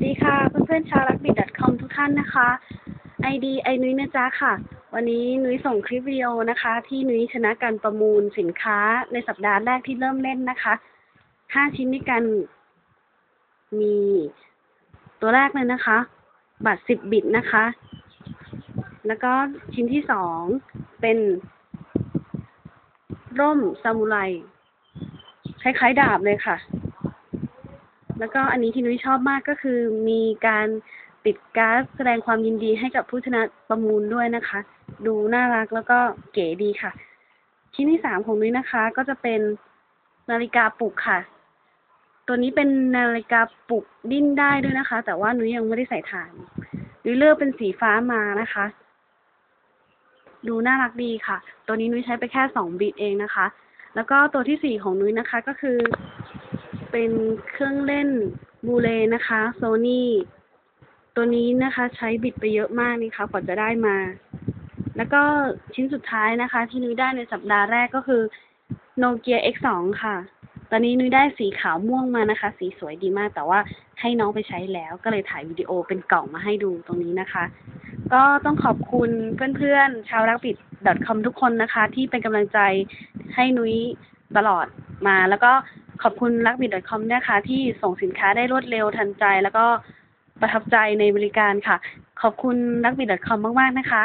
วัสดีค่ะเพื่อนๆชาวรักบิด .com ทุกท่านนะคะไอดีไอนุ้ยนะจ๊ะค่ะ วันนี้นุ้ยส่งคลิปวิดีโอนะคะ ที่นุ้ยชนะการประมูลสินค้าในสัปดาห์แรกที่เริ่มเล่นนะคะห้าชิ้นด้วยกัน มีตัวแรกเลยนะคะ บัตรสิบบิตนะคะ แล้วก็ชิ้นที่สองเป็น ร่มซามูไรคล้ายๆดาบเลยค่ะ แล้วก็อันนี้ที่นุ้ยชอบมากก็คือมีการติดการ์ดแสดงความยินดีให้กับผู้ชนะประมูลด้วยนะคะ ดูน่ารักแล้วก็เก๋ดีค่ะ ชิ้นที่สามของนุ้ยนะคะ ก็จะเป็นนาฬิกาปลุกค่ะ ตัวนี้เป็นนาฬิกาปลุกดิ้นได้ด้วยนะคะ แต่ว่านุ้ยยังไม่ได้ใส่ฐานนุ้ยเลือกเป็นสีฟ้ามานะคะ ดูน่ารักดีค่ะ ตัวนี้นุ้ยใช้ไปแค่สองบิตเองนะคะ แล้วก็ตัวที่สี่ของนุ้ยนะคะ ก็คือ เป็นเครื่องเล่นบูเลนะคะโซนี่ตัวนี้นะคะใช้บิตไปเยอะมากนี่ค่ะกว่าจะได้มา แล้วก็ชิ้นสุดท้ายนะคะ ที่นุ้ยได้ในสัปดาห์แรกก็คือโนเกีย X2 ค่ะ ตอนนี้นุ้ยได้สีขาวม่วงมานะคะ สีสวยดีมาก แต่ว่าให้น้องไปใช้แล้ว ก็เลยถ่ายวิดีโอเป็นกล่องมาให้ดูตรงนี้นะคะ ก็ต้องขอบคุณเพื่อนๆ ชาวรักบิด .com ทุกคนนะคะ ที่เป็นกำลังใจให้นุ้ยตลอดมา แล้วก็ ขอบคุณลักบิด .com นะคะ ที่ส่งสินค้าได้รวดเร็วทันใจ แล้วก็ประทับใจในบริการค่ะ ขอบคุณลักบิด .com มาก ๆ นะคะ